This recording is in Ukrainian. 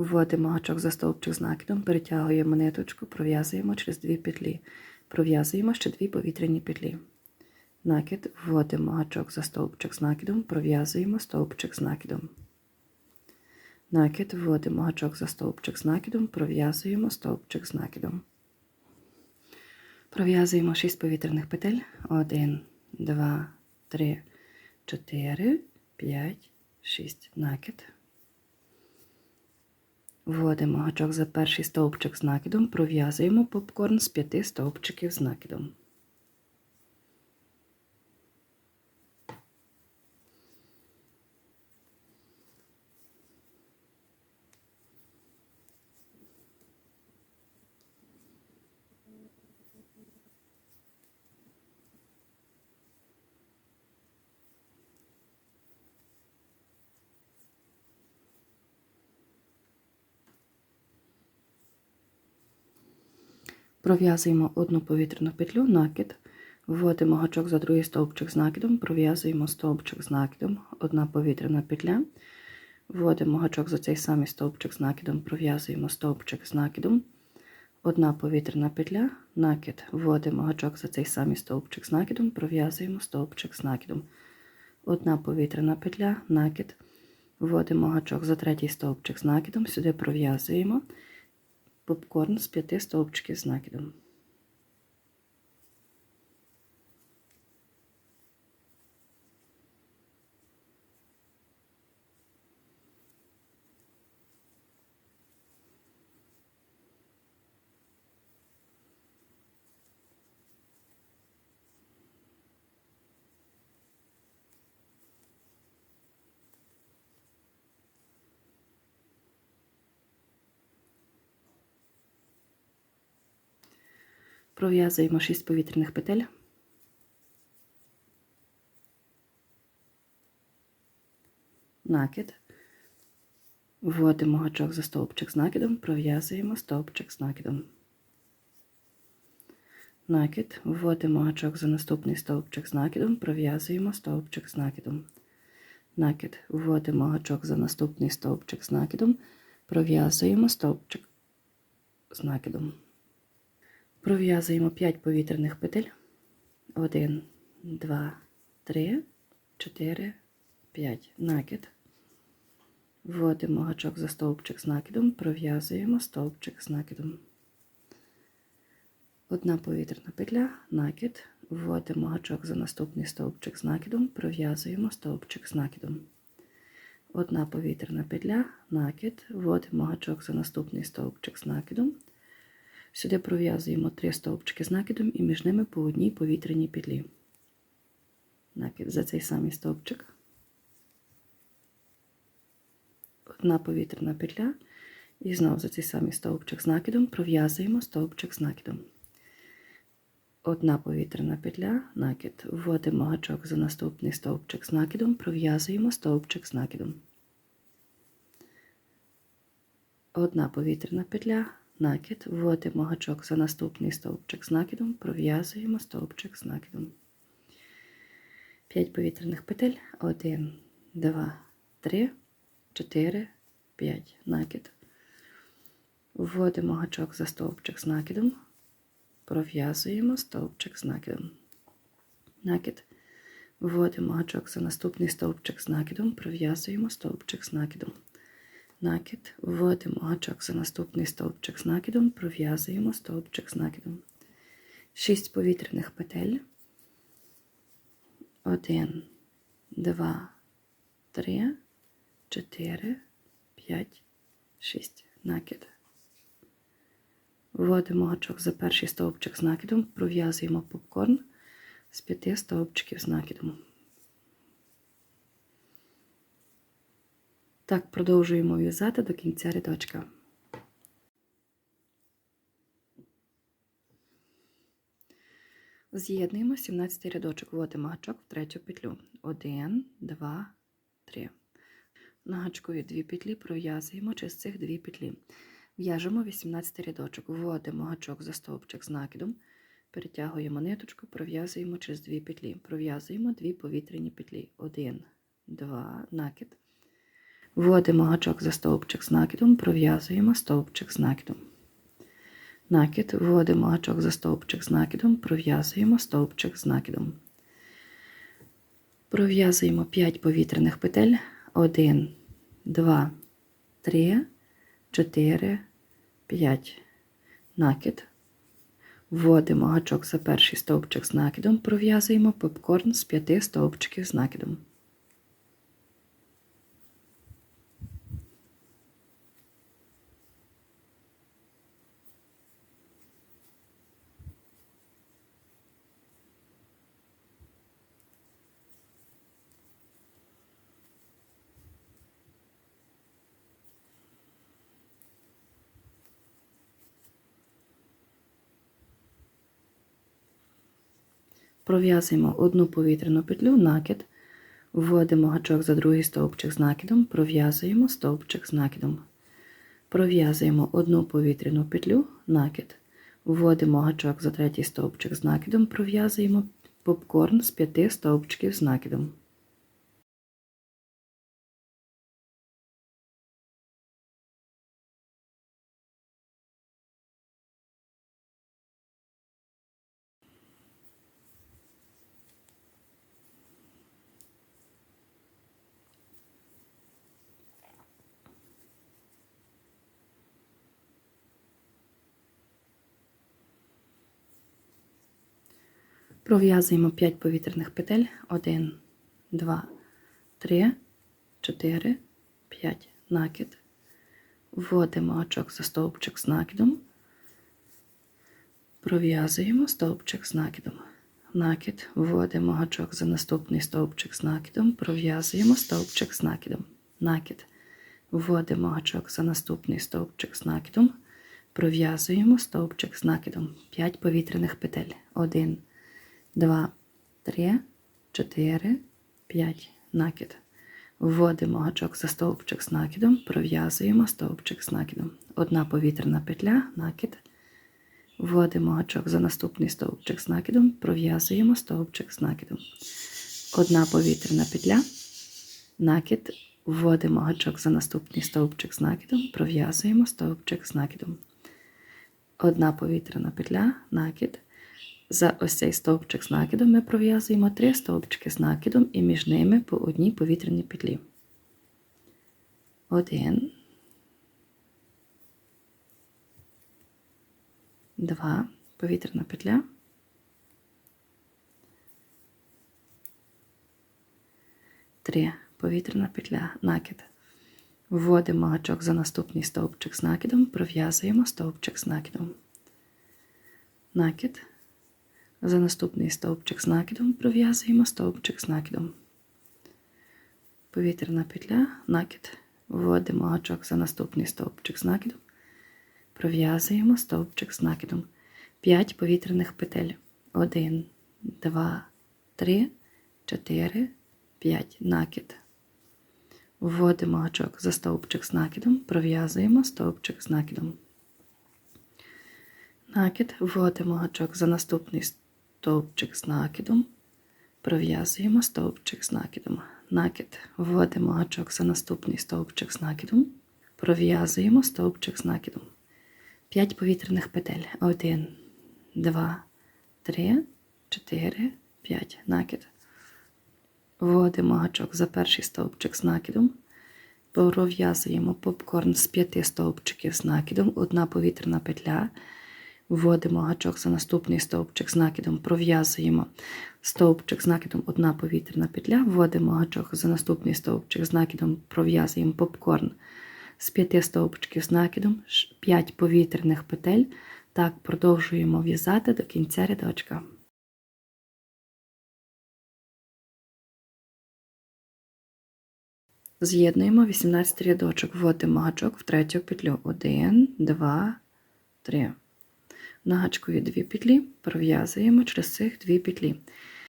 Вводимо гачок за стовпчик з накидом, перетягуємо ниточку, пров'язуємо через дві петлі. Пров'язуємо ще дві повітряні петлі. Накид, вводимо гачок за стовпчик з накидом, пров'язуємо стовпчик з накидом. Накид, вводимо гачок за стовпчик з накидом, пров'язуємо стовпчик з накидом. Пров'язуємо 6 повітряних петель. 1, 2, 3, 4, 5, 6. Накид. Вводимо гачок за перший стовпчик з накидом, пров'язуємо попкорн з п'яти стовпчиків з накидом. Пров'язуємо одну повітряну петлю, накид, вводимо гачок за другий стовпчик з накидом, пров'язуємо стовпчик з накидом, одна повітряна петля, вводимо гачок за цей самий стовпчик з накидом, пров'язуємо стовпчик з накидом, одна повітряна петля, накид, вводимо гачок за цей самий стовпчик з накидом, пров'язуємо стовпчик з накидом, одна повітряна петля, накид, вводимо гачок за третій стовпчик з накидом, сюди пров'язуємо попкорн з п'яти стовпчиків з накидом. Пров'язуємо 6 повітряних петель. Накид. Вводимо гачок за стовпчик з накидом, пров'язуємо стовпчик з накидом. Накид. Вводимо гачок за наступний стовпчик з накидом, пров'язуємо стовпчик з накидом. Накид. Вводимо гачок за наступний стовпчик з накидом, пров'язуємо стовпчик з накидом. Пров'язуємо 5 повітряних петель. 1, 2, 3, 4, 5. Накид. Вводимо гачок за стовпчик з накидом, пров'язуємо стовпчик з накидом. Одна повітряна петля, накид. Вводимо гачок за наступний стовпчик з накидом, пров'язуємо стовпчик з накидом. Одна повітряна петля, накид. Вводимо гачок за наступний стовпчик з накидом. Сюди пров'язуємо три стовпчики з накидом і між ними по одній повітряній петлі. Накид за цей самий стовпчик. Одна повітряна петля. І знову за цей самий стовпчик з накидом пров'язуємо стовпчик з накидом. Одна повітряна петля, накид. Вводимо гачок за наступний стовпчик з накидом, пров'язуємо стовпчик з накидом. Одна повітряна петля, накид, вводимо гачок за наступний стовпчик з накидом, пров'язуємо стовпчик з накидом. 5 повітряних петель. 1, 2, 3, 4, 5. Накид. Вводимо гачок за стовпчик з накидом, пров'язуємо стовпчик з накидом. Накид. Вводимо гачок за наступний стовпчик з накидом, пров'язуємо стовпчик з накидом накид, вводимо гачок за наступний стовпчик з накидом, пров'язуємо стовпчик з накидом. 6 повітряних петель. 1, 2, 3, 4, 5, 6. Накид. Вводимо гачок за перший стовпчик з накидом, пров'язуємо попкорн з 5 стовпчиків з накидом. Так, продовжуємо в'язати до кінця рядочка. З'єднуємо 17 рядочок, вводимо гачок в третю петлю. 1, 2, 3. На гачкові дві петлі пров'язуємо через цих дві петлі. В'яжемо 18 рядочок, вводимо гачок за стовпчик з накидом, перетягуємо ниточку, пров'язуємо через дві петлі. Пров'язуємо дві повітряні петлі. 1, 2, накид. Вводимо гачок за стовпчик з накидом, пров'язуємо стовпчик з накидом. Накид, вводимо гачок за стовпчик з накидом, пров'язуємо стовпчик з накидом. Пров'язуємо 5 повітряних петель. 1, 2, 3, 4, 5. Накид. Вводимо гачок за перший стовпчик з накидом, пров'язуємо попкорн з 5 стовпчиків з накидом. Пров'язуємо одну повітряну петлю, накид, вводимо гачок за другий стовпчик з накидом, пров'язуємо стовпчик з накидом. Пров'язуємо одну повітряну петлю, накид, вводимо гачок за третій стовпчик з накидом, пров'язуємо попкорн з п'яти стовпчиків з накидом. Пров'язуємо 5 повітряних петель. 1, 2, 3, 4, 5. Накид. Вводимо гачок за стовпчик з накидом. Пров'язуємо стовпчик з накидом. Накид. Вводимо гачок за наступний стовпчик з накидом. Пров'язуємо стовпчик з накидом. Накид. Вводимо гачок за наступний стовпчик з накидом. Пров'язуємо стовпчик з накидом. 5 повітряних петель. 1, 2, 3, 4, 5. Накид. Вводимо гачок за стовпчик з накидом, пров'язуємо стовпчик з накидом. Одна повітряна петля, накид. Вводимо гачок за наступний стовпчик з накидом, пров'язуємо стовпчик з накидом. Одна повітряна петля, накид. Вводимо гачок за наступний стовпчик з накидом, пров'язуємо стовпчик з накидом. Одна повітряна петля, накид. За ось цей стовпчик з накидом ми пров'язуємо три стовпчики з накидом і між ними по одній повітряній петлі. Один, два, повітряна петля. Три, повітряна петля, накид. Вводимо гачок за наступний стовпчик з накидом, пров'язуємо стовпчик з накидом. Накид. За наступний стовпчик з накидом пров'язуємо стовпчик з накидом. Повітряна петля, накид. Вводимо гачок за наступний стовпчик з накидом. Пров'язуємо стовпчик з накидом. 5 повітряних петель. 1, 2, 3, 4, 5. Накид. Вводимо гачок за стовпчик з накидом, пров'язуємо стовпчик з накидом. Накид, вводимо гачок за наступний стовпчик з накидом, пров'язуємо стовпчик з накидом. Накид, вводимо гачок за наступний стовпчик з накидом, пров'язуємо стовпчик з накидом. 5 повітряних петель. 1, 2, 3, 4, 5. Накид. Вводимо гачок за перший стовпчик з накидом. Пров'язуємо попкорн з п'яти стовпчиків з накидом, одна повітряна петля. Вводимо гачок за наступний стовпчик з накидом, пров'язуємо стовпчик з накидом, одна повітряна петля. Вводимо гачок за наступний стовпчик з накидом, пров'язуємо попкорн з п'яти стовпчиків з накидом, 5 повітряних петель. Так продовжуємо в'язати до кінця рядочка. З'єднуємо 18 рядочок, вводимо гачок в третю петлю. 1, 2, 3. На гачкові дві петлі пров'язуємо через цих дві петлі.